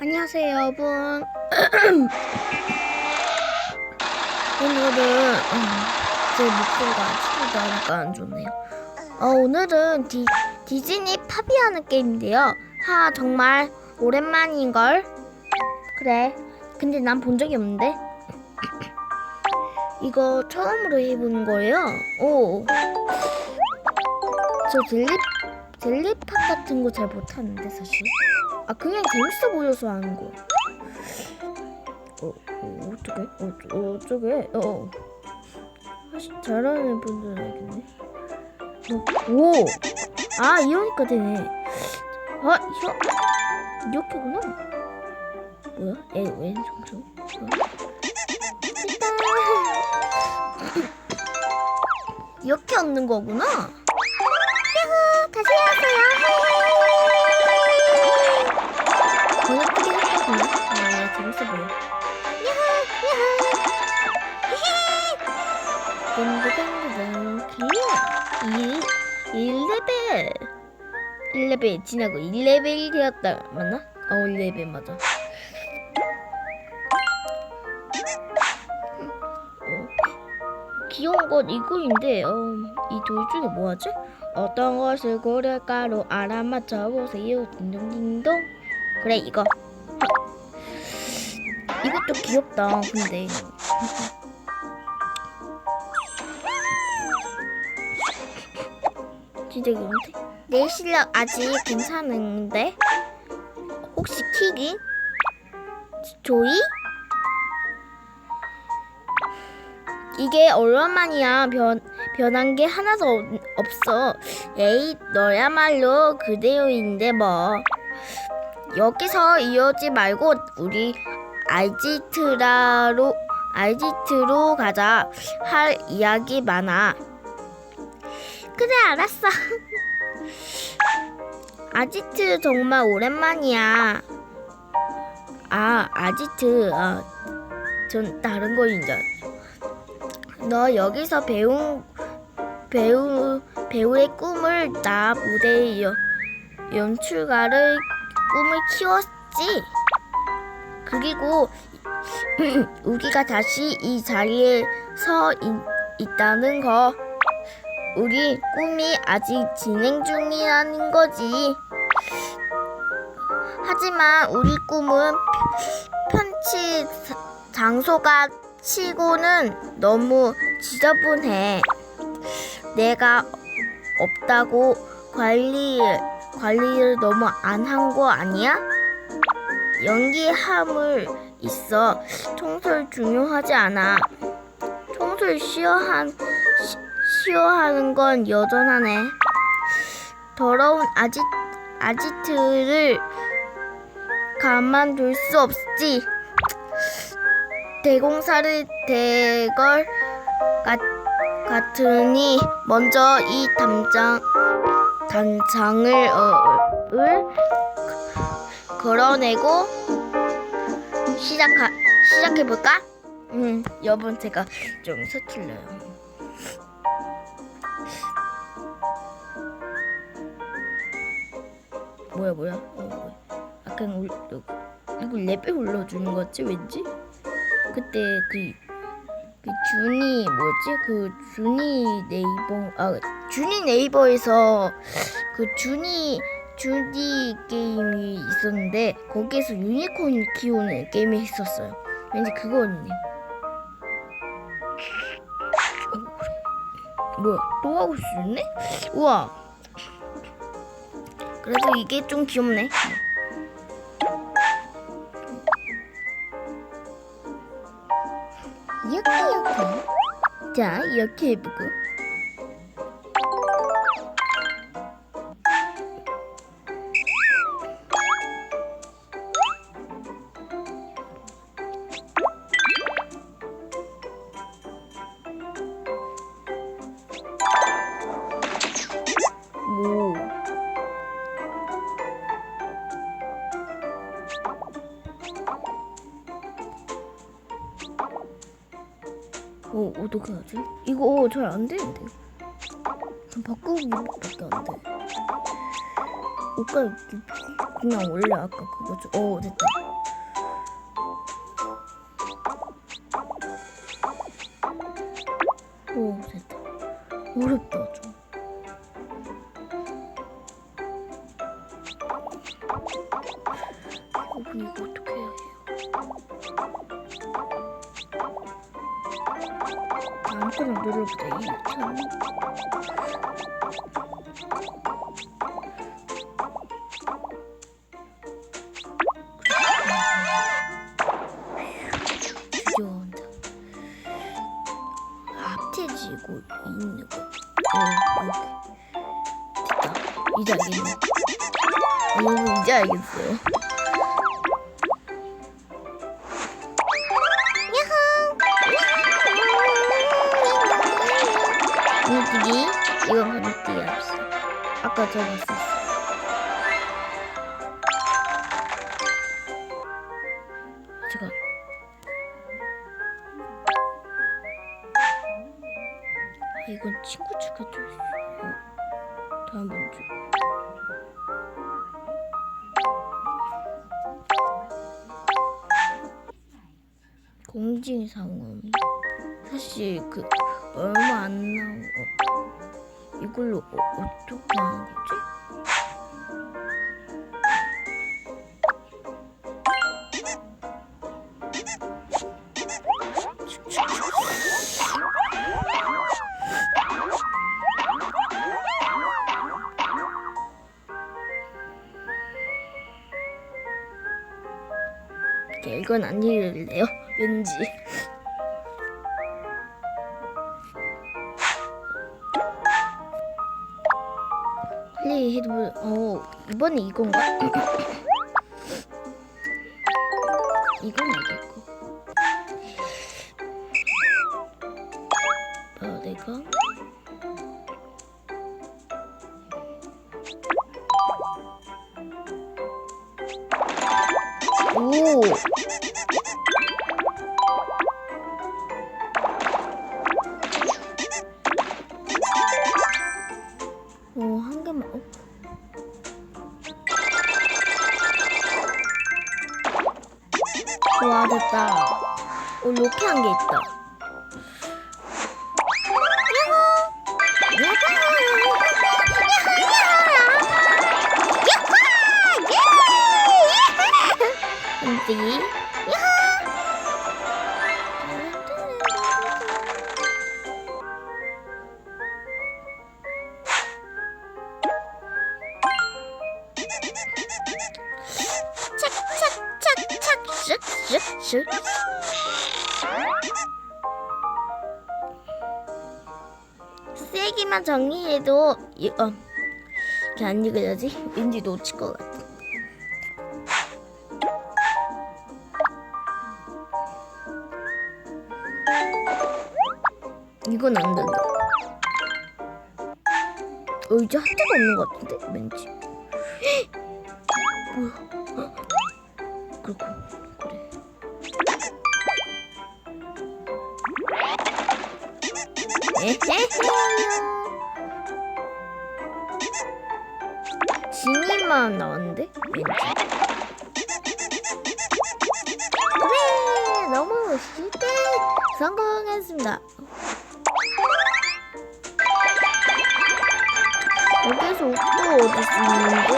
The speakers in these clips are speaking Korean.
안녕하세요 여러분. 오늘은 음, 제 목소리가 아직도 나니까 안 좋네요. 어, 오늘은 디, 디즈니 팝이하는 게임인데요. 하 정말 오랜만인걸? 그래. 근데 난 본 적이 없는데. 이거 처음으로 해보는 거예요. 오. 저 젤리 젤리팝 같은 거 잘 못하는데 사실 아 그냥 재밌어 보여서 하는 거. 어, 어 어쩌게? 어, 어 어쩌게? 어, 어. 사실 잘하는 분들은 알겠네. 어, 오, 아 이러니까 되네. 아, 혀, 이렇게구나. 뭐야? 에, 왼 정정. 일단 이렇게 얻는 거구나. 야호, 다시 하세요. 번역들이 했거든요. 아, 재밌어 보여. 야호. 땡땡땡 귀여워. 1레벨. 1레벨 지나고 1레벨이 되었다. 맞나? 어, 1레벨 맞아. 어, 귀여운 건 이거인데, 어, 이돌 중에 뭐 하지? 어떤 것을 고를까로 알아맞혀 보세요. 딩동딩동. 그래 이거. 이것도 귀엽다 근데. 진짜 귀여운데? 내 실력 아직 괜찮은데? 혹시 키기 조이? 이게 얼마만이야? 변 변한 게 하나도 없, 없어. 에이 너야말로 그대로인데 뭐 여기서 이어지 말고 우리 알지트라로 알지트로 가자. 할 이야기 많아. 그래 알았어. 아지트 정말 오랜만이야. 아 아지트 아, 전 다른 거인 줄. 너 여기서 배운 배우 배우의 꿈을 나 무대에 연, 연출가를 꿈을 키웠지. 그리고 우리가 다시 이 자리에 서 있, 있다는 거. 우리 꿈이 아직 진행 중이라는 거지. 하지만 우리 꿈은 편치 장소가 치고는 너무 지저분해. 내가 없다고 관리 관리를 너무 안 한 거 아니야? 연기함을 있어. 청소를 중요하지 않아. 청소를 쉬어한 시, 쉬어하는 건 여전하네. 더러운 아지 아지트를 가만둘 수 없지. 대공사를 대걸 같, 같으니 먼저 이 담장 단장을 어, 을 걸어내고 시작하 시작해 볼까? 음, 여러분 제가 좀 서툴러요. 뭐야 뭐야? 어, 뭐야. 아올 어, 이거 레벨 올려주는 거지 왠지? 그때 그. 그 준이 뭐지? 그 준이 네이버 아 준이 네이버에서 그 준이 주디 게임이 있었는데 거기에서 유니콘 키우는 게임이 있었어요. 왠지 그거였네. 뭐야 또 하고 싶네? 우와. 그래도 이게 좀 귀엽네. 이렇게 이렇게. 자 이렇게 해보고. 어, 어떻게 하지? 이거 잘 안 되는데. 그냥 바꾸기밖에 안 돼. 옷갈 그냥 원래 아까 그거죠. 어, 됐다. 합체지고 있는 거. 어. 됐다. 이제 알겠네. 여러분 이제 알겠어요. 건너뛰기 이건 건너뛰기 합시다. 아까 저 봤었어. 제가 이건 친구 추가 좀 어, 다음 문제. 공지 상황 사실 그 얼마 안 나온 거 이걸로 어, 어떻게 하는 거지? 야, 이건 안 읽을래요? 왠지. 플레이 해도 어 이번에 이건가? 오. 오, 한 개만. 어? 와, 됐다. 오, 로켓 한 개 있다. 쓱쓱쓱 세기만 정리해도 이, 어, 이렇게 안 읽어야지 왠지 놓칠 것 같아 이건 안 된다. 어 이제 하트가 없는 것 같은데 왠지. 뭐야? 그렇고 그래. 진이만 나왔는데? 왠지. 그래 너무 쉽게 성공했습니다. 여기서 옥도 얻을 수 있는데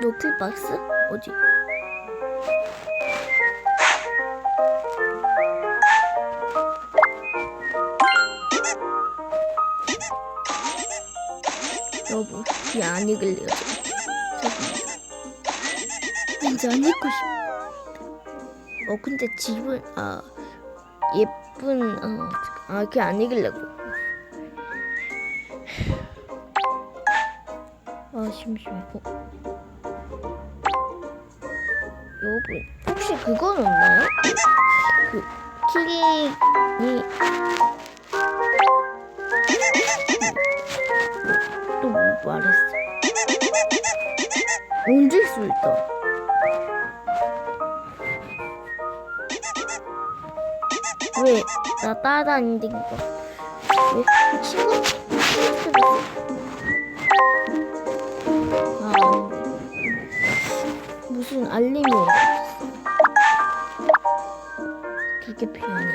노클박스? 어디? 읽을래요. 죄송합니다. 왠지 안 읽고 싶어. 어, 근데 집은, 아, 예쁜, 어, 아, 그게 안 읽으려고. 아, 심심해. 어. 여러분 혹시 그건 없나요? 그 키링이 말했어? 얹을 수 있다. 왜 나 따라다니는 거? 왜 친구 아. 무슨 알림이 오고 두개 필요하네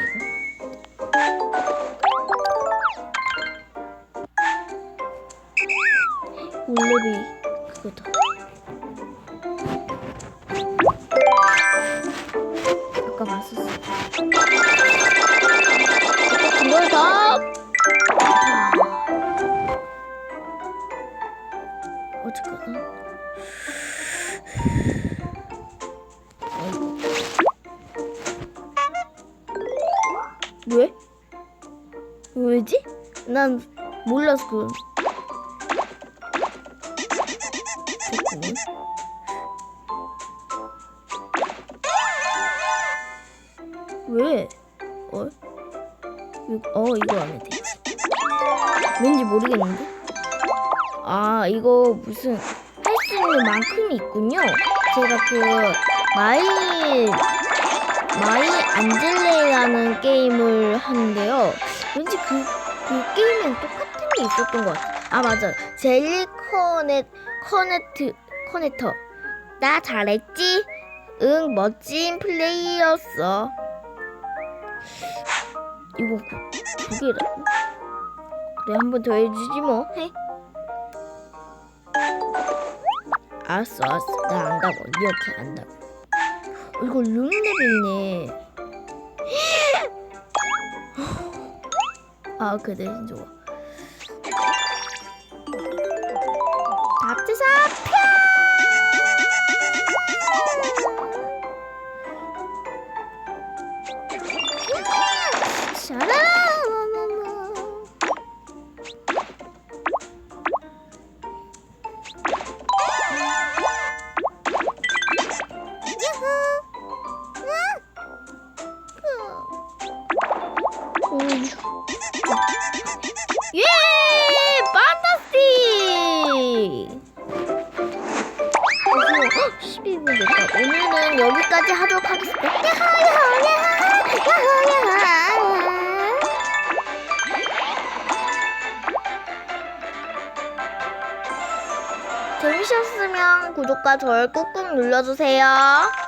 올레비 그거다 아까 봤었어 이걸 다 어쨌거나 아이고. 왜? 왜지? 난됐 이거, 어 이거 하면 되지. 왠지 모르겠는데? 아 이거 무슨 할 수 있는 만큼이 있군요. 제가 그 마이 마이 안젤레라는 게임을 하는데요. 왠지 그, 그 게임이랑 똑같은 게 있었던 것 같아. 아 맞아. 젤리 커넥 커넥트 커넥터. 나 잘했지? 응 멋진 플레이였어. 이거 그, 두 개라고? 그래 한 번 더 해주지 뭐. 해. 알았어 알았어 나 안다고 이렇게 안다고 어, 이거 룸레벨이네 아 그래 좋아 답지사 펴 샤라라라라 12분 됐다. 오늘은 여기까지 하도록 하겠습니다. 재미있었으면 구독과 좋아요 꾹꾹 눌러주세요.